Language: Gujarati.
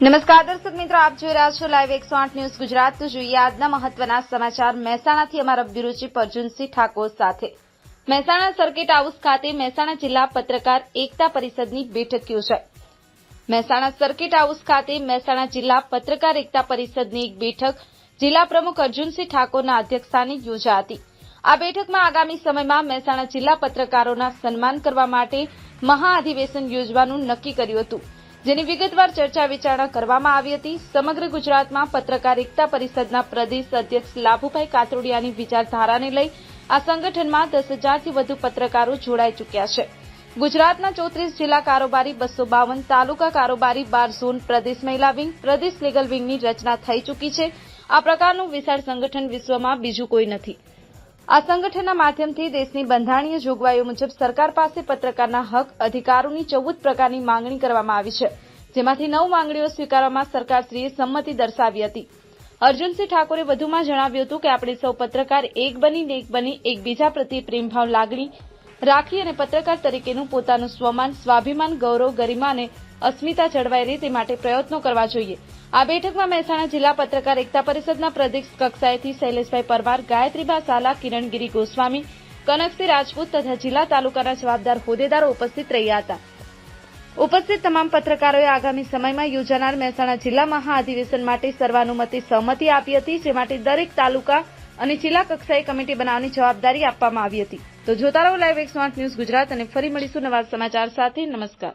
નમસ્કાર, દર્શક મિત્રો, આપ જોઈ રહ્યા છો લાઈવ એકસો આઠ ન્યૂઝ ગુજરાત. તો જોઈએ આજના મહત્વના સમાચાર. મહેસાણાથી અમારા અભિરુચિ અર્જુનસિંહ ઠાકોર સાથે. મહેસાણા સર્કિટ હાઉસ ખાતે મહેસાણા જિલ્લા પત્રકાર એકતા પરિષદની બેઠક યોજાઈ. મહેસાણા સર્કિટ હાઉસ ખાતે મહેસાણા જિલ્લા પત્રકાર એકતા પરિષદની એક બેઠક જિલ્લા પ્રમુખ અર્જુનસિંહ ઠાકોરના અધ્યક્ષસ્થાને યોજાઈ હતી. આ બેઠકમાં આગામી સમયમાં મહેસાણા જિલ્લા પત્રકારોના સન્માન કરવા માટે મહાઅધિવેશન યોજવાનું નક્કી કર્યું હતું. જેની વિગતવાર ચર્ચા વિચારણા કરવામાં આવી હતી. સમગ્ર ગુજરાતમાં પત્રકારિતા પરિષદના પ્રદેશ અધ્યક્ષ લાભુભાઈ કાતરોડિયાની વિચારધારાને લઈ આ સંગઠનમાં દસ હજારથી વધુ પત્રકારો જોડાઈ ચૂક્યા છે. ગુજરાતના ચોત્રીસ જિલ્લા કારોબારી, બસો બાવન તાલુકા કારોબારી, બાર ઝોન પ્રદેશ મહિલા વિંગ, પ્રદેશ લીગલ વિંગની રચના થઈ ચૂકી છે. આ પ્રકારનું વિશાળ સંગઠન વિશ્વમાં બીજું કોઈ નથી. આ સંગઠનના માધ્યમથી દેશની બંધારણીય જોગવાઈઓ મુજબ સરકાર પાસે પત્રકારના હક, અધિકારોની ચૌદ પ્રકારની માંગણી કરવામાં આવી છે, જેમાંથી નવ માંગણીઓ સ્વીકારવામાં સરકારશ્રીએ સંમતિ દર્શાવી હતી. અર્જુનસિંહ ઠાકોરે વધુમાં જણાવ્યું હતું કે, આપણે સૌ પત્રકાર એક બનીને એક બની, એકબીજા પ્રત્યે પ્રેમભાવ, લાગણી રાખી અને પત્રકાર તરીકેનું પોતાનું સ્વમાન, સ્વાભિમાન, ગૌરવ ગરિમા અને અસ્મિતા જળવાઈ રહે તે માટે પ્રયત્નો કરવા જોઈએ. આ બેઠકમાં મહેસાણા જિલ્લા પત્રકાર એકતા પરિષદના પ્રદેશ કક્ષાએથી શૈલેષભાઈ પરમાર, ગાયત્રીબા સાલા, કિરણગીરી ગોસ્વામી, કનકસિંહ રાજપૂત તથા જિલ્લા તાલુકાના જવાબદાર હોદ્દેદારો ઉપસ્થિત રહ્યા હતા. ઉપસ્થિત તમામ પત્રકારોએ આગામી સમયમાં યોજાનાર મહેસાણા જિલ્લા મહાઅધિવેશન માટે સર્વાનુમતે સહમતિ આપી હતી, જે માટે દરેક તાલુકા અને જિલ્લા કક્ષાએ કમિટી બનાવવાની જવાબદારી આપવામાં આવી હતી. તો જોતા રહો લાઈવ એક સ્માર્ટ ન્યૂઝ ગુજરાત અને ફરી મળીશું નવા સમાચાર સાથે. નમસ્કાર.